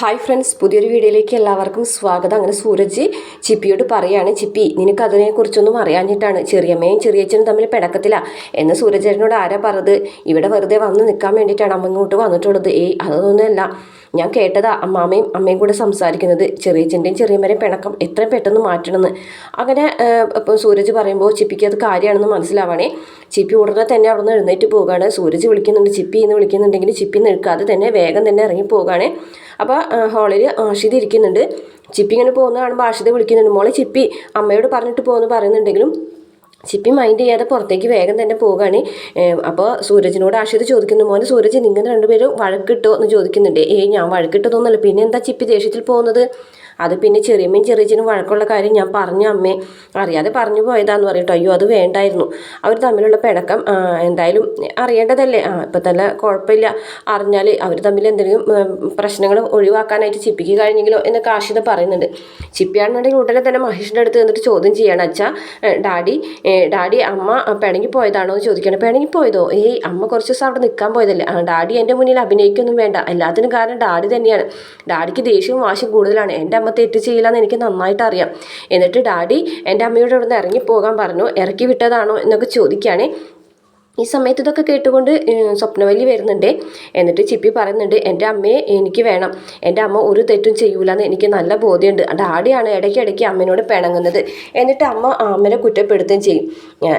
Hi friends പുതിയൊരു വീഡിയോയിലേക്ക് എല്ലാവർക്കും സ്വാഗതം. അങ്ങനെ സൂരജ് ചിപ്പിയോട് പറയാണ് ചിപ്പി നിനക്ക് അതിനെക്കുറിച്ചൊന്നും അറിയാഞ്ഞിട്ടാണ് ചെറിയമ്മയും ചെറിയച്ഛനും തമ്മിൽ പിടക്കത്തില്ല എന്ന് സൂരജേട്ടനോട് ആരാ പറഞ്ഞത്? ഇവിടെ വെറുതെ വന്ന് നിൽക്കാൻ വേണ്ടിയിട്ടാണ് അമ്മ ഇങ്ങോട്ട് വന്നിട്ടുള്ളത്. ഏയ് അതൊന്നുമല്ല ഞാൻ കേട്ടതാ അമ്മാമ്മയും അമ്മയും കൂടെ സംസാരിക്കുന്നത് ചെറിയച്ഛന്റെയും ചെറിയമ്മരെയും പിണക്കം എത്ര പെട്ടെന്ന് മാറ്റണമെന്ന്. അങ്ങനെ ഇപ്പോൾ സൂരജ് പറയുമ്പോൾ ചിപ്പിക്ക് അത് കാര്യമാണെന്ന് മനസ്സിലാവണേ. ചിപ്പി ഉടനെ തന്നെ അവിടെ നിന്ന് എഴുന്നേറ്റ് പോകുകയാണ് സൂരജ് വിളിക്കുന്നുണ്ട് ചിപ്പി എന്ന് വിളിക്കുന്നുണ്ടെങ്കിൽ ചിപ്പി നിൽക്കാതെ തന്നെ വേഗം തന്നെ ഇറങ്ങി പോകുകയാണ് അപ്പോൾ ഹാളിൽ ആഷിത ഇരിക്കുന്നുണ്ട്. ചിപ്പി ഇങ്ങനെ പോകുന്ന കാണുമ്പോൾ ആഷിത വിളിക്കുന്നുണ്ട് മോളെ ചിപ്പി അമ്മയോട് പറഞ്ഞിട്ട് പോകുമെന്ന് പറയുന്നുണ്ടെങ്കിലും ചിപ്പി മൈൻഡ് ചെയ്യാതെ പുറത്തേക്ക് വേഗം തന്നെ പോവുകയാണ് അപ്പോൾ സൂരജിനോട് ആഷിത് ചോദിക്കുന്നു മോനെ സൂരജ് നിങ്ങൾ രണ്ടുപേരും വഴക്കിട്ടോ എന്ന് ചോദിക്കുന്നുണ്ട്. ഏയ് ഞാൻ വഴക്കിട്ടതൊന്നുമല്ല പിന്നെ എന്താ ചിപ്പി ദേഷ്യത്തിൽ പോകുന്നത്? അത് പിന്നെ ചെറിയമ്മയും ചെറിയച്ചനും വഴക്കുള്ള കാര്യം ഞാൻ പറഞ്ഞ അമ്മേ. അറിയാതെ പറഞ്ഞു പോയതാന്ന് പറയട്ടോ അയ്യോ അത് വേണ്ടായിരുന്നു. അവർ തമ്മിലുള്ള പിണക്കം എന്തായാലും അറിയേണ്ടതല്ലേ? ആ ഇപ്പം തന്നെ കുഴപ്പമില്ല. അറിഞ്ഞാൽ അവർ തമ്മിൽ എന്തെങ്കിലും പ്രശ്നങ്ങൾ ഒഴിവാക്കാനായിട്ട് ചിപ്പിക്ക് കഴിഞ്ഞെങ്കിലോ എന്നൊക്കെ ആഷിത പറയുന്നുണ്ട്. ചിപ്പിയാണെന്നുണ്ടെങ്കിൽ ഉടനെ തന്നെ മഹേഷിന്റെ അടുത്ത് നിന്നിട്ട് ചോദ്യം ചെയ്യണം അച്ഛാ ഡാഡി ഡാഡി അമ്മ പിണങ്ങി പോയതാണോ? എന്ന് ചോദിക്കണം പിണങ്ങി പോയതോ? ഏയ് അമ്മ കുറച്ച് ദിവസം അവിടെ നിൽക്കാൻ പോയതല്ലേ? ഡാഡി എന്റെ മുന്നിൽ അഭിനയിക്കൊന്നും വേണ്ട. എല്ലാത്തിനും കാരണം ഡാഡി തന്നെയാണ്. ഡാഡിക്ക് ദേഷ്യവും വാശിയും കൂടുതലാണ്. എന്റെ അമ്മ തെറ്റ് ചെയ്യില്ലെന്ന് എനിക്ക് നന്നായിട്ട് അറിയാം എന്നിട്ട് ഡാഡി എന്റെ അമ്മയോട് അവിടെ നിന്ന് ഇറങ്ങി പോകാൻ പറഞ്ഞു. ഇറക്കി വിട്ടതാണോ? എന്നൊക്കെ ചോദിക്കുകയാണേ. ഈ സമയത്ത് ഇതൊക്കെ കേട്ടുകൊണ്ട് സ്വപ്നവലി വരുന്നുണ്ട്. എന്നിട്ട് ചിപ്പി പറയുന്നുണ്ട് എന്റെ അമ്മയെ എനിക്ക് വേണം. എന്റെ അമ്മ ഒരു തെറ്റും ചെയ്യൂലെന്ന് എനിക്ക് നല്ല ബോധ്യമുണ്ട് ഡാഡിയാണ് ഇടയ്ക്കിടയ്ക്ക് അമ്മേനോട് പിണങ്ങുന്നത്. എന്നിട്ട് അമ്മ അമ്മനെ കുറ്റപ്പെടുത്തുകയും ചെയ്യും.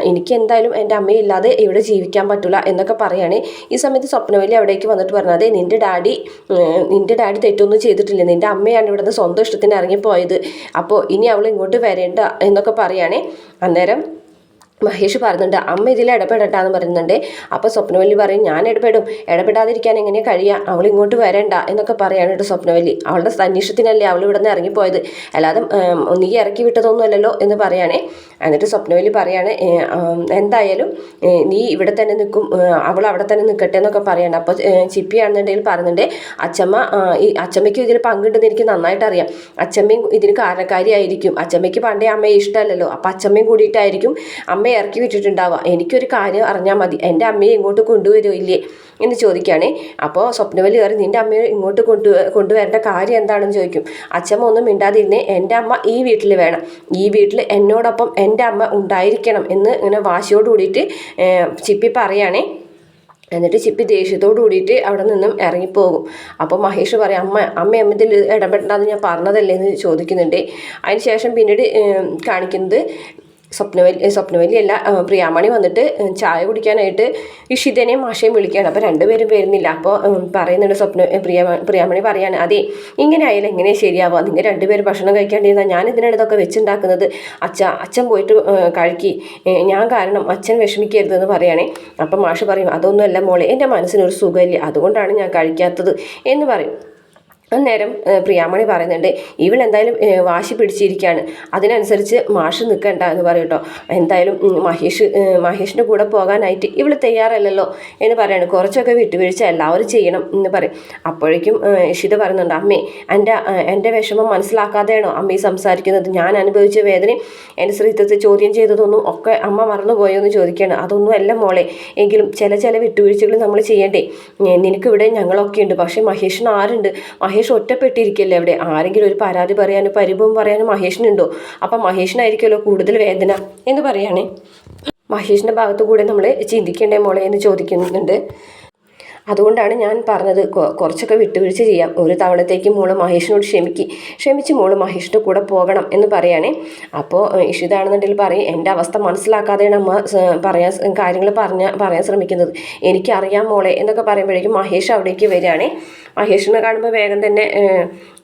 എനിക്ക് എന്തായാലും എന്റെ അമ്മയില്ലാതെ ഇവിടെ ജീവിക്കാൻ പറ്റില്ല എന്നൊക്കെ പറയുകയാണ് ഈ സമയത്ത് സ്വപ്നവല്ലി അവിടേക്ക് വന്നിട്ട് പറഞ്ഞത് നിന്റെ ഡാഡി നിന്റെ ഡാഡി തെറ്റൊന്നും ചെയ്തിട്ടില്ല. നിന്റെ അമ്മയാണ് ഇവിടുന്ന് സ്വന്തം ഇഷ്ടത്തിന് ഇറങ്ങിപ്പോയത്. അപ്പോൾ ഇനി അവൾ ഇങ്ങോട്ട് വരേണ്ട എന്നൊക്കെ പറയുകയാണ് അന്നേരം മഹേഷ് പറയുന്നുണ്ട് അമ്മ ഇതിൽ ഇടപെടട്ടാന്ന് പറയുന്നുണ്ട്. അപ്പോൾ സ്വപ്നവല്ലി പറയും ഞാൻ ഇടപെടും. ഇടപെടാതിരിക്കാൻ എങ്ങനെ കഴിയുക? അവൾ ഇങ്ങോട്ട് വരണ്ട എന്നൊക്കെ പറയാണ് കേട്ടോ സ്വപ്നവല്ലി. അവളുടെ അന്വേഷണത്തിനല്ലേ അവൾ ഇവിടെ നിന്ന് ഇറങ്ങിപ്പോയത്. അല്ലാതെ നീ ഇറക്കി വിട്ടതൊന്നുമല്ലല്ലോ എന്ന് പറയുകയാണേ എന്നിട്ട് സ്വപ്നവല്ലി പറയാണ് എന്തായാലും നീ ഇവിടെ തന്നെ നിൽക്കും. അവൾ അവിടെ തന്നെ നിൽക്കട്ടെ എന്നൊക്കെ പറയാണ്. അപ്പോൾ ചിപ്പിയാണെന്നുണ്ടെങ്കിൽ പറയുന്നുണ്ട് അച്ചമ്മ ഈ അച്ഛമ്മയ്ക്കും ഇതിൽ പങ്കുണ്ടെന്ന് എനിക്ക് നന്നായിട്ട് അറിയാം അച്ചമ്മയും ഇതിന് കാരണക്കാരിയായിരിക്കും. അച്ചമ്മയ്ക്ക് പണ്ടേ അമ്മയെ ഇഷ്ടമല്ലല്ലോ. അപ്പം അച്ചമ്മയും കൂടിയിട്ടായിരിക്കും അമ്മയെ ഇറക്കി വിട്ടിട്ടുണ്ടാവുക. എനിക്കൊരു കാര്യം അറിഞ്ഞാൽ മതി. എന്റെ അമ്മയെ ഇങ്ങോട്ട് കൊണ്ടുവരുമോ ഇല്ലേ? എന്ന് ചോദിക്കുകയാണേ. അപ്പോൾ സ്വപ്നവലി കയറി നിന്റെ അമ്മയെ ഇങ്ങോട്ട് കൊണ്ടു കൊണ്ടുവരേണ്ട കാര്യം എന്താണെന്ന് ചോദിക്കും. അച്ഛമ്മ ഒന്നും മിണ്ടാതിരുന്നേ എന്റെ അമ്മ ഈ വീട്ടിൽ വേണം. ഈ വീട്ടിൽ എന്നോടൊപ്പം എന്റെ അമ്മ ഉണ്ടായിരിക്കണം എന്ന് ഇങ്ങനെ വാശിയോട് കൂടിയിട്ട് ചിപ്പി പറയുകയാണേ എന്നിട്ട് ചിപ്പി ദേഷ്യത്തോട് കൂടിയിട്ട് അവിടെ നിന്നും ഇറങ്ങിപ്പോകും. അപ്പോൾ മഹേഷ് പറയും അമ്മ അമ്മ അമ്മ ഇതിൽ ഇടപെടണ്ടെന്ന് ഞാൻ പറഞ്ഞതല്ലേ? എന്ന് ചോദിക്കുന്നുണ്ട്. അതിന് ശേഷം പിന്നീട് കാണിക്കുന്നത് സ്വപ്നവല്ലി സ്വപ്നവല്ലി അല്ല പ്രിയാമണി വന്നിട്ട് ചായ കുടിക്കാനായിട്ട് ഇഷിതനെയും മാഷയും വിളിക്കുകയാണ്. അപ്പോൾ രണ്ടുപേരും വരുന്നില്ല. അപ്പോൾ പറയുന്നുണ്ട് സ്വപ്ന പ്രിയ പ്രിയാമണി പറയാണ് അതെ ഇങ്ങനെ ആയാലും എങ്ങനെ ശരിയാവുക? നിങ്ങൾ രണ്ടുപേരും ഭക്ഷണം കഴിക്കാണ്ടിരുന്നാൽ ഞാൻ ഇതിനാണ് ഇതൊക്കെ വെച്ചുണ്ടാക്കുന്നത്. അച്ഛ അച്ഛൻ പോയിട്ട് കഴിക്കി ഞാൻ കാരണം അച്ഛൻ വിഷമിക്കരുതെന്ന് പറയുകയാണേ അപ്പം മാഷ് പറയും അതൊന്നുമല്ല മോളെ എന്റെ മനസ്സിനൊരു സുഖമില്ല. അതുകൊണ്ടാണ് ഞാൻ കഴിക്കാത്തത്. എന്ന് പറയും. അന്നേരം പ്രിയാമണി പറയുന്നുണ്ട് ഇവൾ എന്തായാലും വാശി പിടിച്ചിരിക്കുകയാണ് അതിനനുസരിച്ച് മാഷ് നിൽക്കണ്ട എന്ന് പറയും കേട്ടോ. എന്തായാലും മഹേഷ് മഹേഷിന്റെ കൂടെ പോകാനായിട്ട് ഇവൾ തയ്യാറല്ലല്ലോ എന്ന് പറയാണ്. കുറച്ചൊക്കെ വിട്ടുവീഴ്ച എല്ലാവരും ചെയ്യണം എന്ന് പറയും. അപ്പോഴേക്കും ഇഷിത പറയുന്നുണ്ട് അമ്മേ എന്റെ എന്റെ വിഷമം മനസ്സിലാക്കാതെയാണോ അമ്മ ഈ സംസാരിക്കുന്നത്? ഞാൻ അനുഭവിച്ച വേദനയും എന്റെ സ്ത്രീത്വത്തെ ചോദ്യം ചെയ്തതൊന്നും ഒക്കെ അമ്മ മറന്നുപോയോ എന്ന് ചോദിക്കുകയാണ്. അതൊന്നും അല്ല മോളെ എങ്കിലും ചില ചില വിട്ടുവീഴ്ചകൾ നമ്മൾ ചെയ്യേണ്ടേ? നിനക്കിവിടെ ഞങ്ങളൊക്കെ ഉണ്ട് പക്ഷേ മഹേഷിന് ആരുണ്ട്? മഹേഷ് ഒറ്റപ്പെട്ടിരിക്കല്ലേ അവിടെ? ആരെങ്കിലും ഒരു പരാതി പറയാനും പരിഭവം പറയാനും മഹേഷിനുണ്ടോ? അപ്പം മഹേഷിനായിരിക്കുമല്ലോ കൂടുതൽ വേദന എന്ന് പറയുകയാണേ മഹേഷിന്റെ ഭാഗത്തു കൂടെ നമ്മൾ ചിന്തിക്കേണ്ടേ മോളെ എന്ന് ചോദിക്കുന്നുണ്ട്. അതുകൊണ്ടാണ് ഞാൻ പറഞ്ഞത് കുറച്ചൊക്കെ വിട്ടുവീഴ്ച ചെയ്യാം. ഒരു തവണത്തേക്ക് മോൾ മഹേഷിനോട് ക്ഷമിക്ക്. ക്ഷമിച്ച് മോൾ മഹേഷിന്റെ കൂടെ പോകണം എന്ന് പറയുകയാണേ അപ്പോൾ ഇഷിതാണെന്നുണ്ടെങ്കിൽ പറയും എന്റെ അവസ്ഥ മനസ്സിലാക്കാതെയാണ് അമ്മ പറയാൻ കാര്യങ്ങൾ പറഞ്ഞ പറയാൻ ശ്രമിക്കുന്നത്. എനിക്കറിയാം മോളെ എന്നൊക്കെ പറയുമ്പോഴേക്കും മഹേഷ് അവിടേക്ക് വരികയാണേ. മഹേഷിനെ കാണുമ്പോൾ വേഗം തന്നെ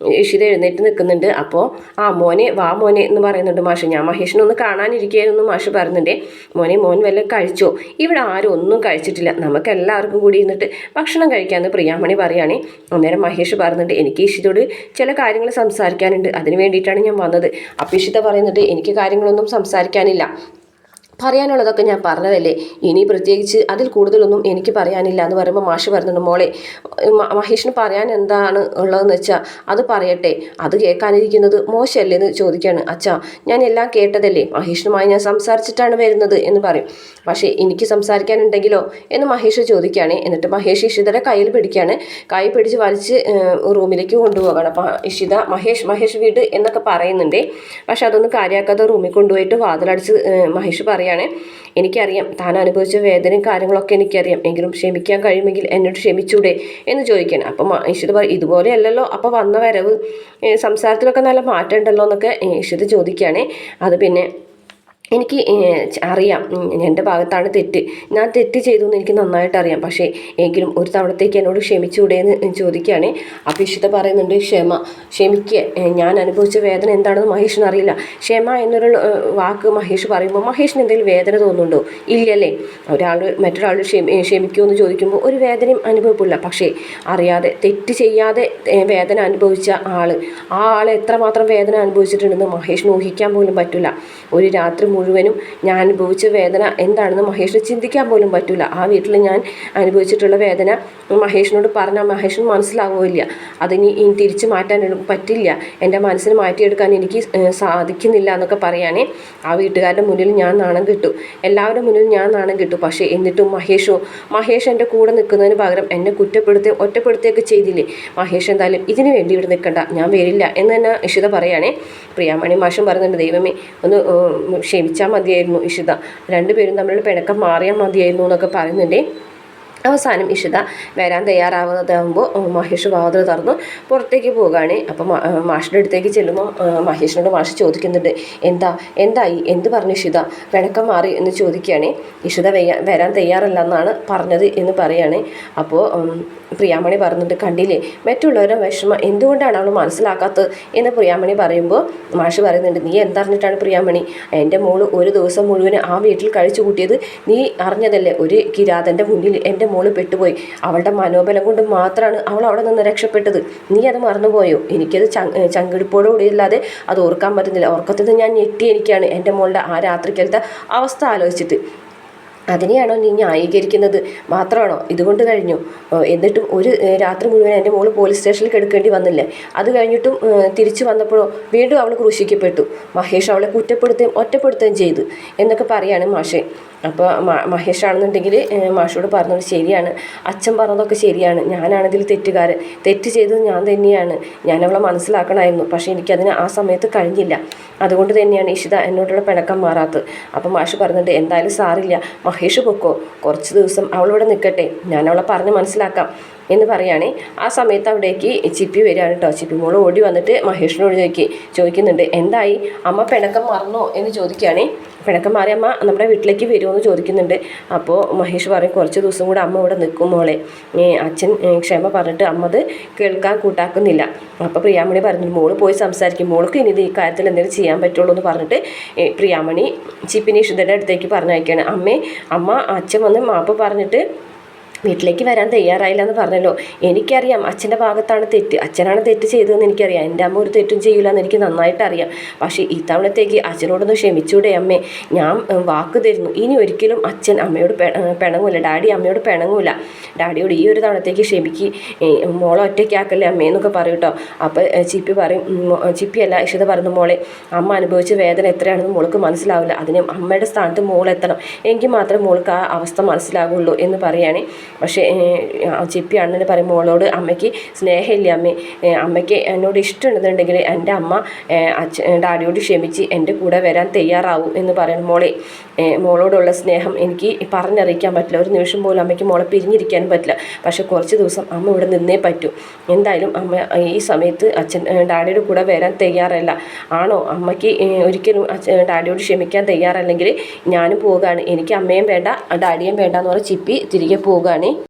ഇഷിത എഴുന്നേറ്റ് നിൽക്കുന്നുണ്ട്. അപ്പോൾ ആ മോനെ വാ മോനെ എന്ന് പറയുന്നുണ്ട് മാഷ്. ഞാൻ മഹേഷിനെ ഒന്ന് കാണാനിരിക്കുകയായിരുന്നു മാഷ് പറയുന്നുണ്ട് മോനെ മോൻ വല്ല കഴിച്ചോ? ഇവിടെ ആരും ഒന്നും കഴിച്ചിട്ടില്ല. നമുക്ക് എല്ലാവർക്കും കൂടി ഇരുന്നിട്ട് ഭക്ഷണം കഴിക്കാമെന്ന് പ്രിയാമണി പറയുകയാണേ അന്നേരം മഹേഷ് പറഞ്ഞിട്ട് എനിക്ക് ഇഷിതോട് ചില കാര്യങ്ങൾ സംസാരിക്കാനുണ്ട്. അതിന് വേണ്ടിയിട്ടാണ് ഞാൻ വന്നത്. അപ്പം ഇഷിത എനിക്ക് കാര്യങ്ങളൊന്നും സംസാരിക്കാനില്ല. പറയാനുള്ളതൊക്കെ ഞാൻ പറഞ്ഞതല്ലേ? ഇനി പ്രത്യേകിച്ച് അതിൽ കൂടുതലൊന്നും എനിക്ക് പറയാനില്ല എന്ന് പറയുമ്പോൾ മാഷ് പറഞ്ഞിട്ട് മോളെ മഹേഷിന് പറയാൻ എന്താണ് ഉള്ളതെന്ന് വെച്ചാൽ അത് പറയട്ടെ. അത് കേൾക്കാനിരിക്കുന്നത് മോശമല്ലേ എന്ന് ചോദിക്കുകയാണ് അച്ഛാ ഞാൻ എല്ലാം കേട്ടതല്ലേ? മഹേഷിനുമായി ഞാൻ സംസാരിച്ചിട്ടാണ് വരുന്നത് എന്ന് പറയും. പക്ഷേ എനിക്ക് സംസാരിക്കാനുണ്ടെങ്കിലോ? എന്ന് മഹേഷ് ചോദിക്കുകയാണ് എന്നിട്ട് മഹേഷ് ഇഷിതരെ കയ്യിൽ പിടിക്കുകയാണ് കൈ പിടിച്ച് വലിച്ച് റൂമിലേക്ക് കൊണ്ടുപോകണം. അപ്പോൾ ഇഷിത മഹേഷ് മഹേഷ് വീട് എന്നൊക്കെ പറയുന്നുണ്ട്. പക്ഷെ അതൊന്നും കാര്യമാക്കാതെ റൂമിൽ കൊണ്ടുപോയിട്ട് വാതിലടിച്ച് മഹേഷ് മഹേഷ് പറയാണ് എനിക്കറിയാം താൻ അനുഭവിച്ച വേദനയും കാര്യങ്ങളൊക്കെ എനിക്കറിയാം. എങ്കിലും ക്ഷമിക്കാൻ കഴിയുമെങ്കിൽ എന്നോട് ക്ഷമിച്ചൂടെ എന്ന് ചോദിക്കണം അപ്പം ഈശ്വത് പറയും ഇതുപോലെയല്ലല്ലോ അപ്പോൾ വന്ന വരവ്. സംസാരത്തിലൊക്കെ നല്ല മാറ്റം ഉണ്ടല്ലോ എന്നൊക്കെ ഈശ്വത് ചോദിക്കുകയാണ്. അത് പിന്നെ എനിക്ക് അറിയാം. എന്റെ ഭാഗത്താണ് തെറ്റ്. ഞാൻ തെറ്റ് ചെയ്തു എന്ന് എനിക്ക് നന്നായിട്ട് അറിയാം പക്ഷേ എങ്കിലും ഒരു തവണത്തേക്ക് എന്നോട് ക്ഷമിച്ചുകൂടെ എന്ന് ചോദിക്കുകയാണ് ഇഷിത പറയുന്നുണ്ട് ക്ഷമ ക്ഷമിക്കുക ഞാൻ അനുഭവിച്ച വേദന എന്താണെന്ന് മഹേഷിന് അറിയില്ല. ക്ഷമ എന്നൊരു വാക്ക് മഹേഷ് പറയുമ്പോൾ മഹേഷിന് എന്തെങ്കിലും വേദന തോന്നുന്നുണ്ടോ? ഇല്ലല്ലേ. ഒരാൾ മറ്റൊരാൾ ക്ഷമി ക്ഷമിക്കുമോ എന്ന് ചോദിക്കുമ്പോൾ ഒരു വേദനയും അനുഭവപ്പെടില്ല പക്ഷേ അറിയാതെ തെറ്റ് ചെയ്യാതെ വേദന അനുഭവിച്ച ആൾ ആ ആൾ എത്രമാത്രം വേദന അനുഭവിച്ചിട്ടുണ്ടെന്ന് മഹേഷിന് ഊഹിക്കാൻ പോലും പറ്റില്ല. ഒരു രാത്രി മുഴുവനും ഞാൻ അനുഭവിച്ച വേദന എന്താണെന്ന് മഹേഷിന് ചിന്തിക്കാൻ പോലും പറ്റില്ല ആ വീട്ടിൽ ഞാൻ അനുഭവിച്ചിട്ടുള്ള വേദന മഹേഷിനോട് പറഞ്ഞാൽ മഹേഷിന് മനസ്സിലാവുകയില്ല. അതിനി ഇനി തിരിച്ചു മാറ്റാൻ പറ്റില്ല. എന്റെ മനസ്സിന് മാറ്റിയെടുക്കാൻ എനിക്ക് സാധിക്കുന്നില്ല എന്നൊക്കെ പറയാനേ ആ വീട്ടുകാരുടെ മുന്നിൽ ഞാൻ നാണം കിട്ടു. എല്ലാവരുടെ മുന്നിൽ ഞാൻ നാണം കിട്ടു. പക്ഷേ എന്നിട്ടും മഹേഷോ മഹേഷ് എന്റെ കൂടെ നിൽക്കുന്നതിന് പകരം എന്നെ കുറ്റപ്പെടുത്തി ഒറ്റപ്പെടുത്തുകയൊക്കെ ചെയ്തില്ലേ? മഹേഷ് എന്തായാലും ഇതിനു വേണ്ടി ഇവിടെ നിൽക്കണ്ട. ഞാൻ വരില്ല എന്ന് തന്നെ ഇഷിത പറയുകയാണേ പ്രിയാമണി മാഷം പറയുന്നുണ്ട് ദൈവമേ ഒന്ന് ക്ഷമിച്ചാൽ മതിയായിരുന്നു ഇഷിത. രണ്ടുപേരും തമ്മിലുള്ള പിണക്കം മാറിയാൽ മതിയായിരുന്നു എന്നൊക്കെ പറയുന്നുണ്ടേ. അവസാനം ഇഷിത വരാൻ തയ്യാറാവുന്നതാകുമ്പോൾ മഹേഷ് വാതിൽ തുറന്നു. പുറത്തേക്ക് പോവുകയാണ്. അപ്പോൾ മാഷിന്റെ അടുത്തേക്ക് ചെല്ലുമ്പോൾ മഹേഷിനോട് മാഷ് ചോദിക്കുന്നുണ്ട് എന്താ എന്തായി? എന്ത് പറഞ്ഞു ഇഷിത? വിളക്കം മാറി എന്ന് ചോദിക്കുകയാണ്. ഇഷിത വരാൻ തയ്യാറല്ല എന്നാണ് പറഞ്ഞത് എന്ന് പറയുകയാണ് അപ്പോൾ പ്രിയാമണി പറഞ്ഞിട്ട് കണ്ടില്ലേ? മറ്റുള്ളവരുടെ വിഷമം എന്തുകൊണ്ടാണ് അവൾ മനസ്സിലാക്കാത്തത്? എന്ന് പ്രിയാമണി പറയുമ്പോൾ മാഷ് പറയുന്നുണ്ട് നീ എന്തറിഞ്ഞിട്ടാണ് പ്രിയാമണി? എന്റെ മോൾ ഒരു ദിവസം മുഴുവൻ ആ വീട്ടിൽ കഴിച്ചു കൂട്ടിയത് നീ അറിഞ്ഞതല്ലേ? ഒരു കിരാതന്റെ മുന്നിൽ എന്റെ മോൾ പെട്ടുപോയി. അവളുടെ മനോബലം കൊണ്ട് മാത്രമാണ് അവൾ അവിടെ നിന്ന് രക്ഷപ്പെട്ടത്. നീ അത് മറന്നുപോയോ? എനിക്കത് ചങ് ചങ്കിടിപ്പോടുകൂടി ഇല്ലാതെ അത് ഓർക്കാൻ പറ്റുന്നില്ല. ഓർക്കത്തിൽ ഞാൻ ഞെട്ടി എനിക്കാണ് എന്റെ മോളുടെ ആ രാത്രിക്കലത്തെ അവസ്ഥ ആലോചിച്ചിട്ട്. അതിനെയാണോ നീ ന്യായീകരിക്കുന്നത്? മാത്രമാണോ? ഇതുകൊണ്ട് കഴിഞ്ഞു. എന്നിട്ടും ഒരു രാത്രി മുഴുവൻ എന്റെ മോൾ പോലീസ് സ്റ്റേഷനിൽ കിടക്കേണ്ടി വന്നില്ലേ? അത് കഴിഞ്ഞിട്ടും തിരിച്ചു വന്നപ്പോഴോ വീണ്ടും അവൾ ക്രൂശിക്കപ്പെട്ടു. മഹേഷ് അവളെ കുറ്റപ്പെടുത്തുകയും ഒറ്റപ്പെടുത്തുകയും ചെയ്തു എന്നൊക്കെ പറയാണ് മാഷെ. അപ്പോൾ മഹേഷ് ആണെന്നുണ്ടെങ്കിൽ മാഷോട് പറഞ്ഞത് ശരിയാണ്. അച്ഛൻ പറഞ്ഞതൊക്കെ ശരിയാണ്. ഞാനാണെങ്കിൽ തെറ്റുകാരൻ. തെറ്റ് ചെയ്തത് ഞാൻ തന്നെയാണ്. ഞാൻ അവളെ മനസ്സിലാക്കണമായിരുന്നു. പക്ഷേ എനിക്കതിന് ആ സമയത്ത് കഴിഞ്ഞില്ല. അതുകൊണ്ട് തന്നെയാണ് ഇഷിത എന്നോടുള്ള പിണക്കം മാറാത്തത്. അപ്പോൾ മാഷ് പറഞ്ഞിട്ട് എന്തായാലും സാറില്ല. മഹേഷ് പൊക്കോ കുറച്ച് ദിവസം അവളിവിടെ നിൽക്കട്ടെ. ഞാൻ അവളെ പറഞ്ഞ് മനസ്സിലാക്കാം. എന്ന് പറയുകയാണെ. ആ സമയത്ത് അവിടേക്ക് ചിപ്പി വരികയാണ് കേട്ടോ ചിപ്പി മോൾ ഓടി വന്നിട്ട് മഹേഷിനോട് ചോദിക്കുക ചോദിക്കുന്നുണ്ട് എന്തായി? അമ്മ പിണക്കം മറന്നോ? എന്ന് ചോദിക്കുകയാണെ. പിണക്കം മാറി അമ്മ നമ്മുടെ വീട്ടിലേക്ക് വരുമോ ചോദിക്കുന്നുണ്ട്. അപ്പോൾ മഹേഷ് പറയും കുറച്ച് ദിവസം കൂടെ അമ്മ ഇവിടെ നിൽക്കും മോളെ. അച്ഛൻ ക്ഷമ പറഞ്ഞിട്ട് അമ്മ അത് കേൾക്കാൻ കൂട്ടാക്കുന്നില്ല. അപ്പോൾ പ്രിയാമണി പറഞ്ഞു മോൾ പോയി സംസാരിക്കും. മോൾക്ക് ഇനി ഈ കാര്യത്തിൽ എന്തെങ്കിലും ചെയ്യാൻ പറ്റുള്ളൂ എന്ന് പറഞ്ഞിട്ട് പ്രിയാമണി ചിപ്പിനി ഇഷിതയുടെ അടുത്തേക്ക് പറഞ്ഞയക്കുകയാണ്. അമ്മേ അമ്മ അച്ഛൻ വന്ന് മാപ്പ് പറഞ്ഞിട്ട് വീട്ടിലേക്ക് വരാൻ തയ്യാറായില്ല എന്ന് പറഞ്ഞല്ലോ. എനിക്കറിയാം അച്ഛന്റെ ഭാഗത്താണ് തെറ്റ്. അച്ഛനാണ് തെറ്റ് ചെയ്തതെന്ന് എനിക്കറിയാം. എന്റെ അമ്മ ഒരു തെറ്റും ചെയ്യില്ല എന്ന് എനിക്ക് നന്നായിട്ട് അറിയാം പക്ഷേ ഇത്തവണത്തേക്ക് അച്ഛനോടൊന്ന് ക്ഷമിച്ചൂടെ അമ്മേ. ഞാൻ വാക്ക് തരുന്നു. ഇനി ഒരിക്കലും അച്ഛൻ അമ്മയോട് പിണങ്ങൂല. ഡാഡി അമ്മയോട് പിണങ്ങൂല. ഡാഡിയോട് ഈ ഒരു തവണത്തേക്ക് ക്ഷമിക്ക്. മോളെ ഒറ്റയ്ക്കാക്കല്ലേ അമ്മയെന്നൊക്കെ പറയും കേട്ടോ. അപ്പോൾ ചിപ്പി പറയും ചിപ്പിയല്ല ഇഷിത പറഞ്ഞു മോളെ. അമ്മ അനുഭവിച്ച വേദന എത്രയാണെന്ന് മോൾക്ക് മനസ്സിലാവില്ല. അതിന് അമ്മയുടെ സ്ഥാനത്ത് മോളെത്തണം എങ്കിൽ മാത്രമേ മോൾക്ക് ആ അവസ്ഥ മനസ്സിലാകുള്ളൂ എന്ന് പറയുകയാണ് പക്ഷേ ചെപ്പി അണ്ണന് പറയുമ്പോൾ പറയും മോളോട് അമ്മയ്ക്ക് സ്നേഹമില്ല അമ്മേ. അമ്മയ്ക്ക് എന്നോട് ഇഷ്ടമുണ്ടെന്നുണ്ടെങ്കിൽ എന്റെ അമ്മ അച്ഛൻ ഡാഡിയോട് ക്ഷമിച്ച് എന്റെ കൂടെ വരാൻ തയ്യാറാവും എന്ന് പറയുന്നു മോളെ. മോളോടുള്ള സ്നേഹം എനിക്ക് പറഞ്ഞറിയിക്കാൻ പറ്റില്ല. ഒരു നിമിഷം പോലും അമ്മയ്ക്ക് മോളെ പിരിഞ്ഞിരിക്കാനും പറ്റില്ല. പക്ഷെ കുറച്ച് ദിവസം അമ്മ ഇവിടെ നിന്നേ പറ്റൂ. എന്തായാലും അമ്മ ഈ സമയത്ത് അച്ഛൻ ഡാഡിയുടെ കൂടെ വരാൻ തയ്യാറല്ല. ആണോ? അമ്മയ്ക്ക് ഒരിക്കലും അച്ഛൻ ഡാഡിയോട് ക്ഷമിക്കാൻ തയ്യാറല്ലെങ്കിൽ ഞാനും പോവുകയാണ്. എനിക്ക് അമ്മയും വേണ്ട ഡാഡിയും വേണ്ട എന്ന് പറഞ്ഞ് ചിപ്പി തിരികെ പോവുകയാണ്.